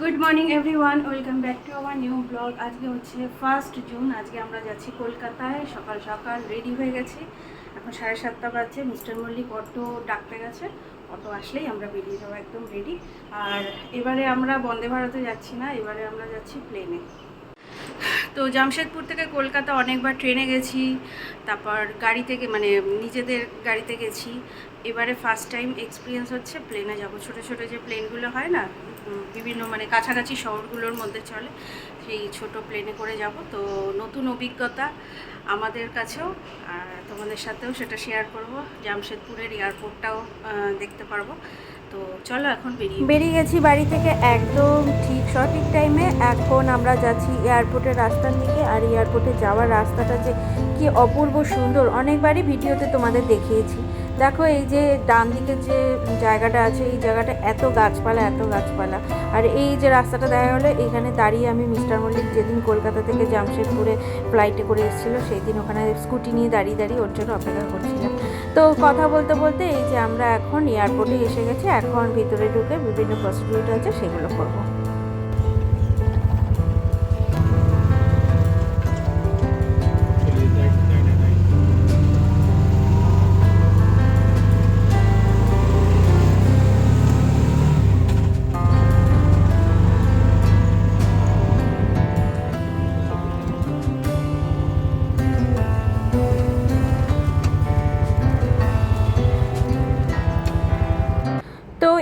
Good morning everyone welcome back to our new blog আজকে হচ্ছে first June আজকে আমরা যাচ্ছি কলকাতায়। সকাল সকাল রেডি হয়ে গেছি। এখন সাড়ে সাতটা বাজছে। মিস্টার মল্লিক অটো ডাকতে গেছে। অটো আসলেই আমরা বেরিয়ে যাব, একদম রেডি আর এবারে আমরা বন্দে ভারতে যাচ্ছি না। এবারে আমরা যাচ্ছি প্লেনে তো জামশেদপুর থেকে কলকাতা অনেকবার ট্রেনে গেছি। তারপর গাড়ি থেকে মানে নিজেদের গাড়িতে গেছি। এবারে ফার্স্ট টাইম এক্সপিরিয়েন্স হচ্ছে প্লেনে যাব। ছোট ছোট যে প্লেনগুলো হয় না বিভিন্ন মানে কাছাকাছি শহরগুলোর মধ্যে চলে। সেই ছোট প্লেনে করে যাব। তো নতুন অভিজ্ঞতা আমাদের কাছেও, আর তোমাদের সাথেও সেটা শেয়ার করব। জামশেদপুরের এয়ারপোর্টটাও দেখতে পারব। তো চলো এখন বেরিয়ে বেরিয়ে গেছি বাড়ি থেকে একদম ঠিক সঠিক টাইমে এখন আমরা যাচ্ছি এয়ারপোর্টের রাস্তার দিকে। আর এয়ারপোর্টে যাওয়ার রাস্তাটা যে কি অপূর্ব সুন্দর। অনেকবারই ভিডিওতে তোমাদের দেখিয়েছি। দেখো এই যে ডান দিকে যে জায়গাটা আছে, এই জায়গাটা এত গাছপালা এত গাছপালা। আর এই যে রাস্তাটা দেখা গেলো, এখানে দাঁড়িয়ে আমি মিস্টার মল্লিক যেদিন কলকাতা থেকে জামশেদপুরে ফ্লাইটে করে এসেছিল সেই দিন ওখানে স্কুটি নিয়ে দাঁড়িয়ে দাঁড়িয়ে ওর জন্য অপেক্ষা করছিলাম। তো কথা বলতে বলতে এই যে আমরা এখন এয়ারপোর্টে এসে গেছি, এখন ভিতরে ঢুকে বিভিন্ন প্রসিডিউর আছে, সেগুলো করব।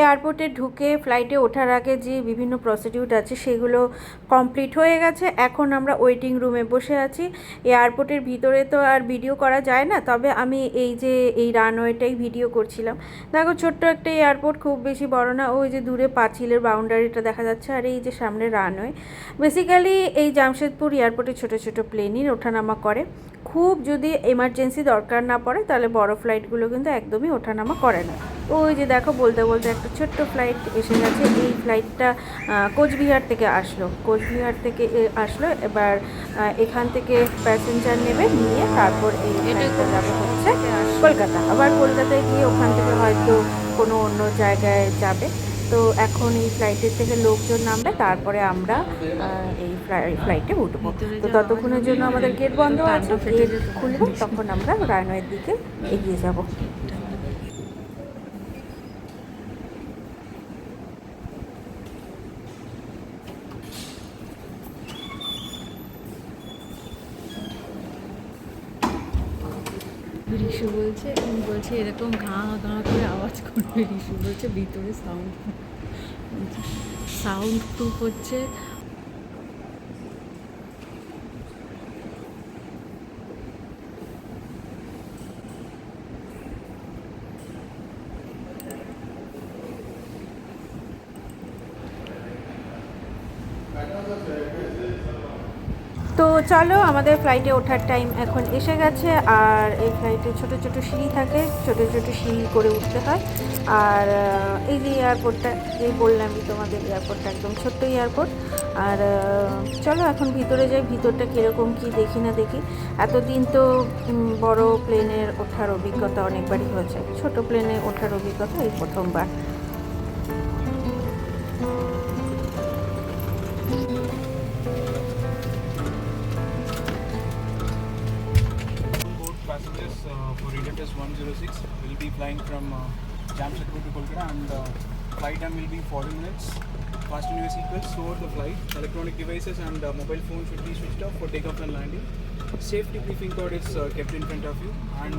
এয়ারপোর্টে ঢুকে ফ্লাইটে ওঠার আগে যে বিভিন্ন প্রসিডিউর আছে, সেগুলো কমপ্লিট হয়ে গেছে। এখন আমরা ওয়েটিং রুমে বসে আছি। এয়ারপোর্টের ভিতরে তো আর ভিডিও করা যায় না, তবে আমি এই যে, এই রানওয়েটাই ভিডিও করছিলাম। দেখো, ছোট্ট একটা এয়ারপোর্ট, খুব বেশি বড় না, ওই যে দূরে পাঁচিলের বাউন্ডারিটা দেখা যাচ্ছে, আর এই যে সামনে রানওয়ে বেসিক্যালি এই জামশেদপুর এয়ারপোর্টে ছোট ছোট প্লেনই ওঠানামা করে। খুব যদি এমার্জেন্সি দরকার না পড়ে, তাহলে বড় ফ্লাইটগুলো কিন্তু একদমই ওঠানামা করে না। ওই যে দেখো বলতে বলতে একটা ছোট্ট ফ্লাইট এসে গেছে। এই ফ্লাইটটা কোচবিহার থেকে আসলো। কোচবিহার থেকে এ আসলো এবার এখান থেকে প্যাসেঞ্জার নেবে নিয়ে তারপর এই ফ্লাইটটা যাবে হচ্ছে কলকাতা। আবার কলকাতায় গিয়ে ওখান থেকে হয়তো কোনো অন্য জায়গায় যাবে। তো এখন এই ফ্লাইটের থেকে লোকজন নামবে তারপরে আমরা এই ফ্লাইটে উঠবো। তো ততক্ষণের জন্য আমাদের গেট বন্ধ আছে। গেট খুলবো তখন আমরা রানওয়ের দিকে এগিয়ে যাব। রিশু বলছে বলছে এরকম ঘা ঘা করে আওয়াজ করবে রিশু বলছে ভিতরে সাউন্ড সাউন্ড প্রুফ হচ্ছে। তো চলো আমাদের ফ্লাইটে ওঠার টাইম এখন এসে গেছে, আর এই ফ্লাইটে ছোট ছোট সিঁড়ি থাকে, ছোট ছোট সিঁড়ি করে উঠতে হয়। আর এই যে এয়ারপোর্টটা এই বললামই তোমাদের এয়ারপোর্টটা একদম ছোট্ট এয়ারপোর্ট আর চলো এখন ভিতরে যাই, ভিতরটা কীরকম কি দেখি না দেখি। এতদিন তো বড় প্লেনের ওঠার অভিজ্ঞতা অনেকবারই হয়েছে। ছোট প্লেনে ওঠার অভিজ্ঞতা এই প্রথমবার। passengers uh, for India's 106 will be flying from uh, Jamshedpur to Kolkata and uh, flight time will be 40 minutes. Fast and your sequence, the flight. Electronic devices and mobile phones should be switched off for takeoff and landing. Safety briefing card is kept in front of you and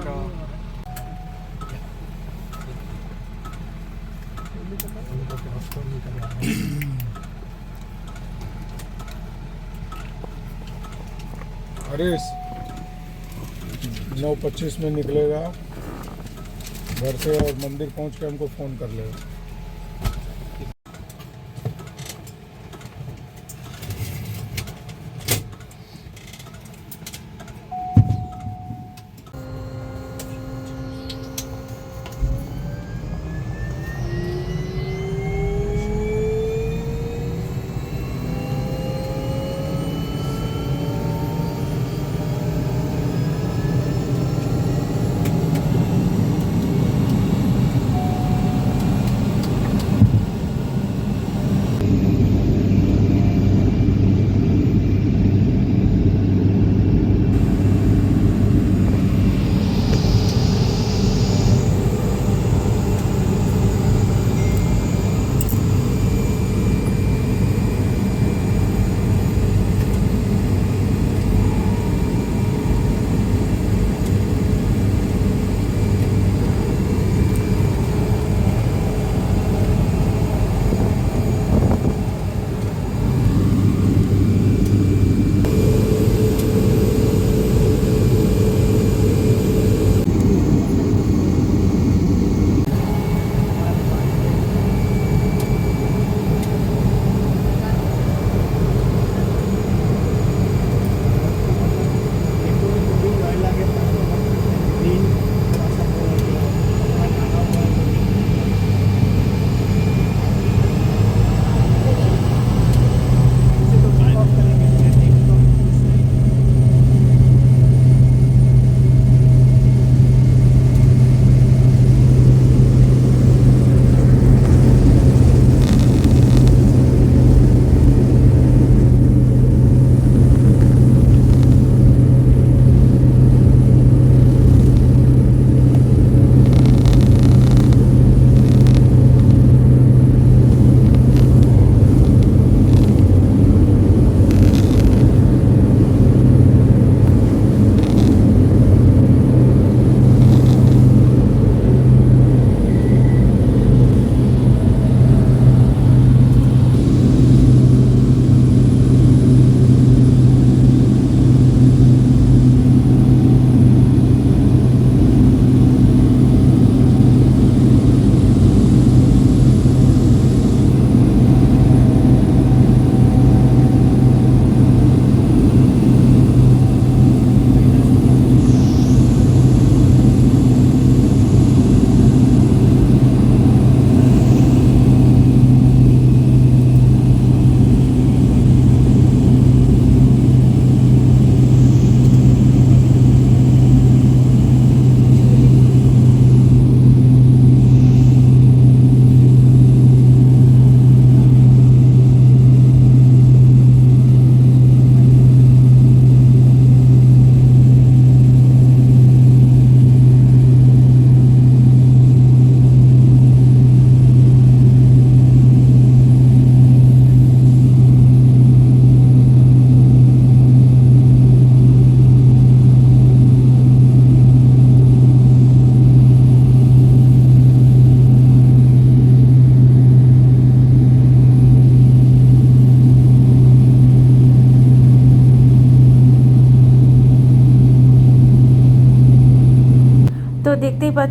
Adios. नौ पच्चीस में निकलेगा। घर से और मंदिर पहुँच के हमको फ़ोन कर लेगा।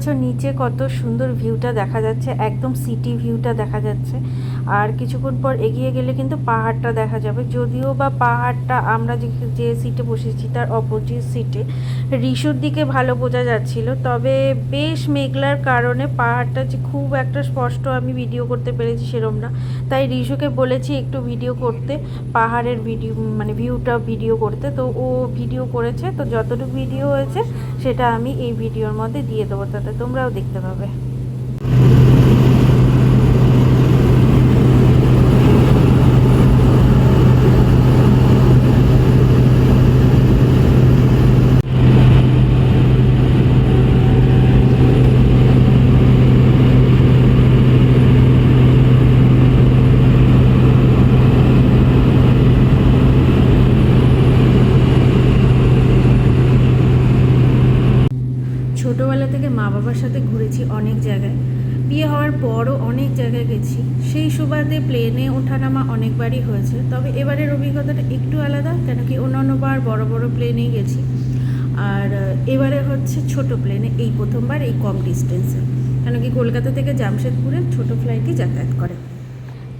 পাচ্ছ নিচে কত সুন্দর ভিউটা দেখা যাচ্ছে, একদম সিটি ভিউটা দেখা যাচ্ছে। আর কিছুক্ষণ পর এগিয়ে গেলে কিন্তু পাহাড়টা দেখা যাবে। যদিও বা পাহাড়টা আমরা যে যে সিটে বসেছি তার অপোজিট সিটে রিসুর দিকে ভালো বোঝা যাচ্ছিল, তবে বেশ মেঘলার কারণে পাহাড়টা যে খুব একটা স্পষ্ট আমি ভিডিও করতে পেরেছি সেরম না। তাই রিসুকে বলেছি একটু ভিডিও করতে, পাহাড়ের ভিডিও মানে ভিউটা ভিডিও করতে। তো ও ভিডিও করেছে, তো যতটুকু ভিডিও হয়েছে, সেটা আমি এই ভিডিওর মধ্যে দিয়ে দেবো। তাতে তোমরাও দেখতে পাবে ছোটোবেলা থেকে মা বাবার সাথে ঘুরেছি অনেক জায়গায় বিয়ে হওয়ার পরও অনেক জায়গায় গেছি সেই সুবাদে প্লেনে ওঠানামা অনেকবারই হয়েছে। তবে এবারের অভিজ্ঞতাটা একটু আলাদা, কেন কি অন্যান্যবার বড় বড় প্লেনেই গেছি। আর এবারে হচ্ছে ছোট প্লেনে এই প্রথমবার এই কম ডিস্টেন্সে কেন কি কলকাতা থেকে জামশেদপুরে ছোট ফ্লাইটই যাতায়াত করে।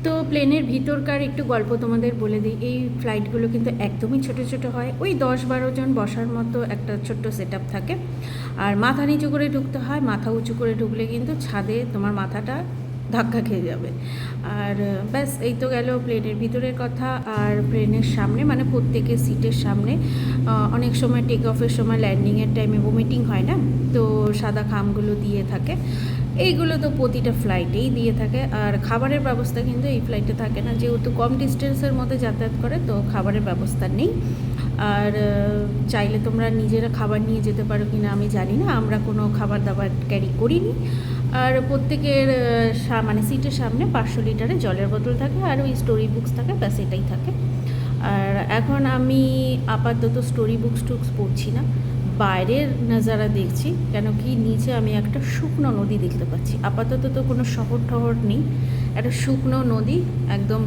তো প্লেনের ভিতরকার একটু গল্প তোমাদের বলে দিই। এই ফ্লাইটগুলো কিন্তু একদমই ছোট ছোট হয়। ওই দশ বারো জন বসার মতো একটা ছোট্ট সেট থাকে। আর মাথা নিচু করে ঢুকতে হয়। মাথা উঁচু করে ঢুকলে কিন্তু ছাদে তোমার মাথাটা ধাক্কা খেয়ে যাবে। আর, ব্যাস, এই তো গেল প্লেনের ভিতরের কথা। আর প্লেনের সামনে মানে প্রত্যেকের সিটের সামনে অনেক সময় টেক অফের সময় ল্যান্ডিংয়ের টাইমে ভমিটিং হয় না? তো সাদা খামগুলো দিয়ে থাকে। এইগুলো তো প্রতিটা ফ্লাইটেই দিয়ে থাকে। আর খাবারের ব্যবস্থা কিন্তু এই ফ্লাইটে থাকে না। যেহেতু কম ডিস্টেন্সের মধ্যে যাতায়াত করে, তো খাবারের ব্যবস্থা নেই। আর, চাইলে তোমরা নিজেরা খাবার নিয়ে যেতে পারো কি না আমি জানি না। আমরা কোনো খাবার দাবার ক্যারি করিনি। আর প্রত্যেকের মানে সিটের সামনে পাঁচশো লিটারের জলের বোতল থাকে আর ওই স্টোরি বুকস থাকে, ব্যাস এটাই থাকে। আর এখন আমি আপাতত স্টোরি বুকস টুকস পড়ছি না, বাইরের নজারা দেখছি, কেন কি নিচে আমি একটা শুকনো নদী দেখতে পাচ্ছি। আপাতত তো কোনো শহর টহর নেই, একটা শুকনো নদী, একদম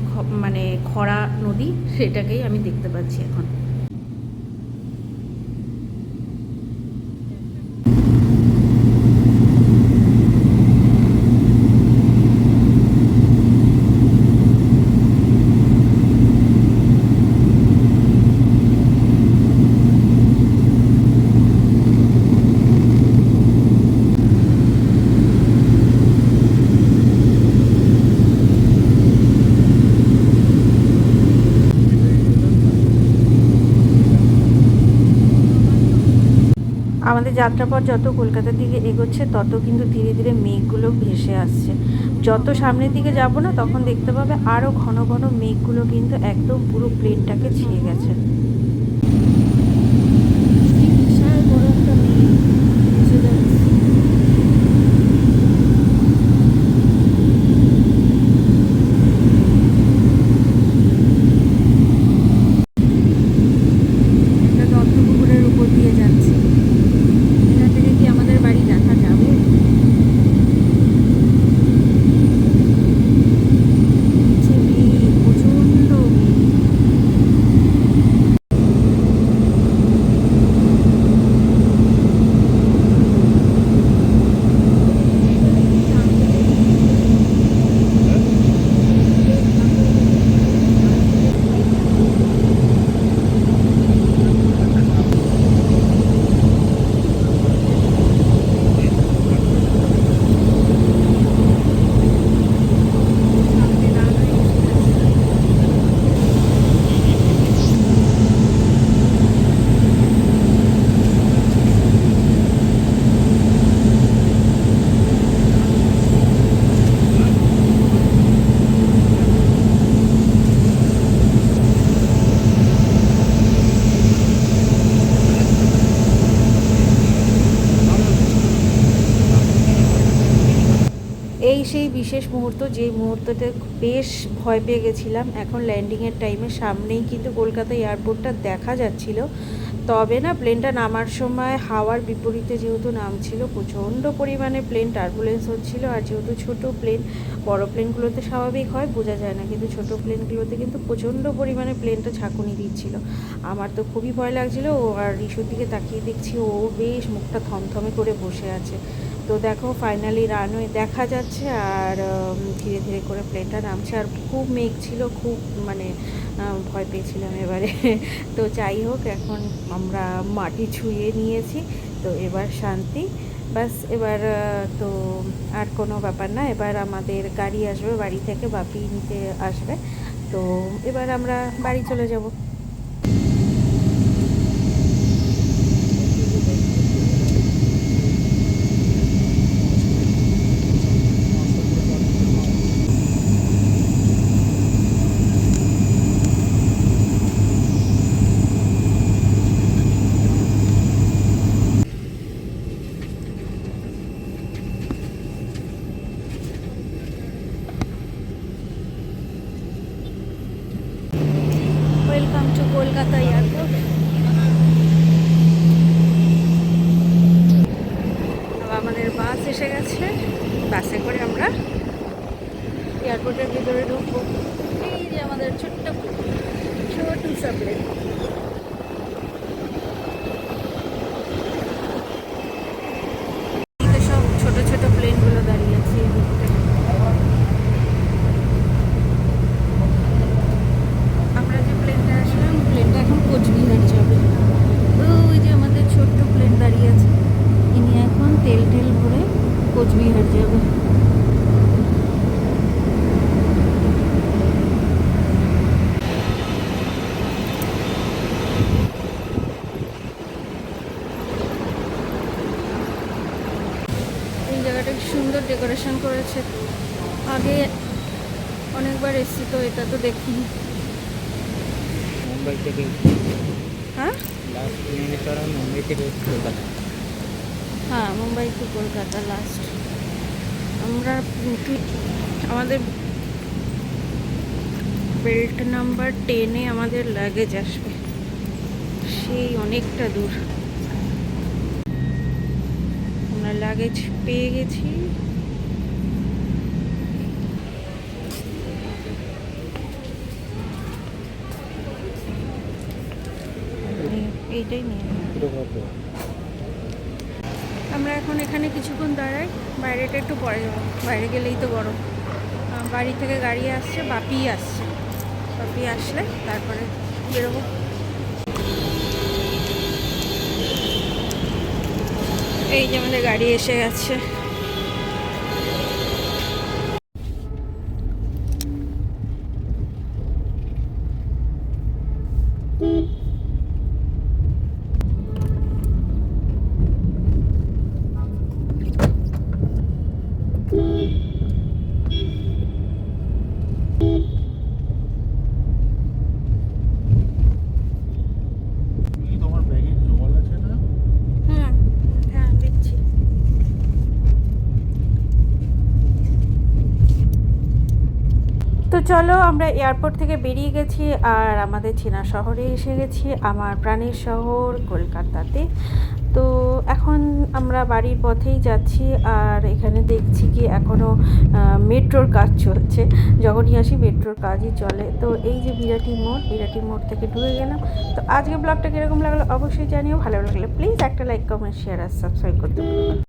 মানে খরা নদী, সেটাকেই আমি দেখতে পাচ্ছি এখন। আমাদের যাত্রাপথ যত কলকাতার দিকে এগোচ্ছে, তত কিন্তু ধীরে ধীরে মেঘগুলো ভেসে আসছে। যত সামনের দিকে যাব না, তখন দেখতে পাবে আরও ঘন ঘন মেঘগুলো কিন্তু একদম পুরো প্লেনটাকে ছেয়ে গেছে বিশাল বড় একটা মেঘ ভেসে যাচ্ছে। একটা দত্তপুকুরের উপর দিয়ে যাচ্ছে এখান থেকে কি আমাদের বাড়ি দেখা যাবে নিচে মেঘ, প্রচণ্ড মেঘ। এই সেই বিশেষ মুহূর্ত, যে মুহূর্ততে বেশ ভয় পেয়ে গেছিলাম। এখন ল্যান্ডিংয়ের টাইমে সামনেই কিন্তু কলকাতা এয়ারপোর্টটা দেখা যাচ্ছিল। তবে না প্লেনটা নামার সময় হাওয়ার বিপরীতে যেহেতু নামছিল, প্রচণ্ড পরিমাণে প্লেন টার্বুলেন্স হচ্ছিল। আর যেহেতু ছোট প্লেন বড় প্লেনগুলোতে স্বাভাবিক হয়, বোঝা যায় না। কিন্তু ছোট প্লেনগুলোতে কিন্তু প্রচণ্ড পরিমাণে প্লেনটা ঝাঁকুনি দিচ্ছিল। আমার তো খুবই ভয় লাগছিল। ও আর রিসুর দিকে তাকিয়ে দেখছি ও বেশ মুখটা থমথমে করে বসে আছে। তো দেখো ফাইনালি রানওয়ে দেখা যাচ্ছে আর ধীরে ধীরে করে প্লেনটা নামছে। আর খুব মেঘ ছিল, খুব মানে ভয় পেয়েছিলাম এবারে। তো যাই হোক, এখন আমরা মাটি ছুঁয়ে নিয়েছি। তো এবার শান্তি। বাস এবার তো আর কোনো ব্যাপার না। এবার আমাদের গাড়ি আসবে, বাড়ি থেকে বাপি নিতে আসবে। তো এবার আমরা বাড়ি চলে যাব ওয়েলকাম টু কলকাতা এয়ারপোর্ট আমাদের বাস এসে গেছে বাসে করে আমরা এয়ারপোর্টের ভিতরে ঢুকবো এই যে আমাদের ছোট্ট ছোট সাপ্লেট সব ছোট ছোট প্লেনগুলো দাঁড়িয়ে আছে এই দিকটা আমরা যে প্লেনটা আসলাম প্লেনটা এখন কোচবিহার যাবে ওই যে আমাদের ছোট্ট প্লেন দাঁড়িয়ে আছে ইনি এখন তেল টেল ভরে কোচবিহার যাবে এই জায়গাটা কি সুন্দর ডেকোরেশন করেছে। আগে অনেকবার এসেছি তো এটা তো দেখিনি। মুম্বাই থেকে হ্যাঁ? মুম্বাই থেকে কলকাতা। হ্যাঁ মুম্বাই টু কলকাতা লাস্ট আমরা আমাদের বেল্ট নাম্বার টেনে আমাদের লাগেজ আসবে। সেই অনেকটা দূর। আমরা লাগেজ পেয়ে গেছি এই- এইটাই নিয়ে আমরা এখন এখানে কিছুক্ষণ দাঁড়াই, বাইরেটা একটু পরে যাব। বাইরে গেলেই তো গরম। বাড়ি থেকে গাড়ি আসছে, বাপি আসছে। বাপি আসলে তারপরে বেরোবো। এই যে আমাদের গাড়ি এসে গেছে তোমার ব্যাগে জল আছে না হুম হ্যাঁ দিচ্ছি তো চলো, আমরা এয়ারপোর্ট থেকে বেরিয়ে গেছি আর আমাদের চেনা শহরে এসে গেছি, আমার প্রাণের শহর কলকাতাতে। তো এখন আমরা বাড়ির পথেই যাচ্ছি আর এখানে দেখছি কি এখনও মেট্রোর কাজ চলছে যখনই আসি মেট্রোর কাজই চলে। তো এই যে বিরাটি মোড় বিরাটি মোড় থেকে ঢুকে গেলাম। তো আজকে ব্লগটা কীরকম লাগল অবশ্যই জানিও, ভালো লাগলে প্লিজ একটা লাইক কমেন্ট শেয়ার আর সাবস্ক্রাইব করতে।